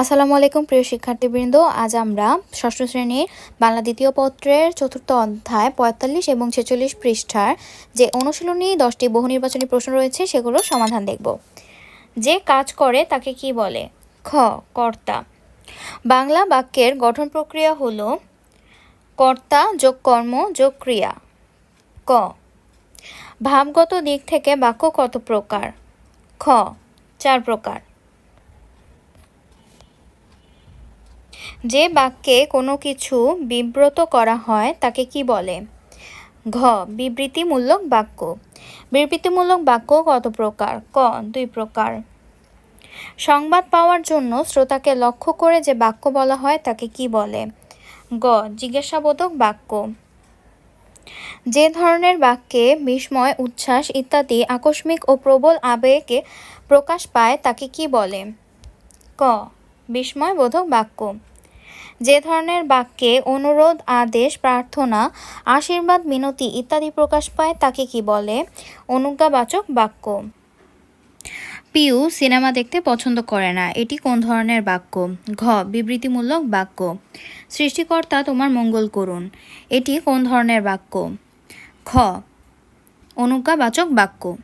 আসসালামু আলাইকুম, প্রিয় শিক্ষার্থীবৃন্দ। আজ আমরা ষষ্ঠ শ্রেণির বাংলা দ্বিতীয় পত্রের চতুর্থ অধ্যায় পঁয়তাল্লিশ এবং ছেচল্লিশ পৃষ্ঠার যে অনুশীলনী, দশটি বহু নির্বাচনী প্রশ্ন রয়েছে, সেগুলোর সমাধান দেখব। যে কাজ করে, তাকে কি বলে? খ, কর্তা। বাংলা বাক্যের গঠন প্রক্রিয়া হল কর্তা যোগ কর্ম যোগ ক্রিয়া। ক, ভাবগত দিক থেকে বাক্য কত প্রকার? খ, চার প্রকার। যে বাক্যে কোনো কিছু বিব্রত করা হয়, তাকে কি বলে? ঘ, বিবৃতিমূলক বাক্য। বিবৃতিমূলক বাক্য কত প্রকার? ক, দুই প্রকার। সংবাদ পাওয়ার জন্য শ্রোতাকে লক্ষ্য করে যে বাক্য বলা হয়, তাকে কি বলে? গ, জিজ্ঞাসাবোধক বাক্য। যে ধরনের বাক্যে বিস্ময়, উচ্ছ্বাস ইত্যাদি আকস্মিক ও প্রবল আবেগে প্রকাশ পায়, তাকে কি বলে? ক, বিস্ময়বোধক বাক্য। যে ধরনের বাক্যে অনুরোধ, আদেশ, প্রার্থনা, আশীর্বাদ, মিনতি ইত্যাদি প্রকাশ পায়, তাকে কি বলে? অনুজ্ঞাবাচক বাক্য। পিউ সিনেমা দেখতে পছন্দ করে না। এটি কোন ধরনের বাক্য? ঘ, বিবৃতিমূলক বাক্য। সৃষ্টিকর্তা তোমার মঙ্গল করুন। এটি কোন ধরনের বাক্য? খ, অনুজ্ঞাবাচক বাক্য।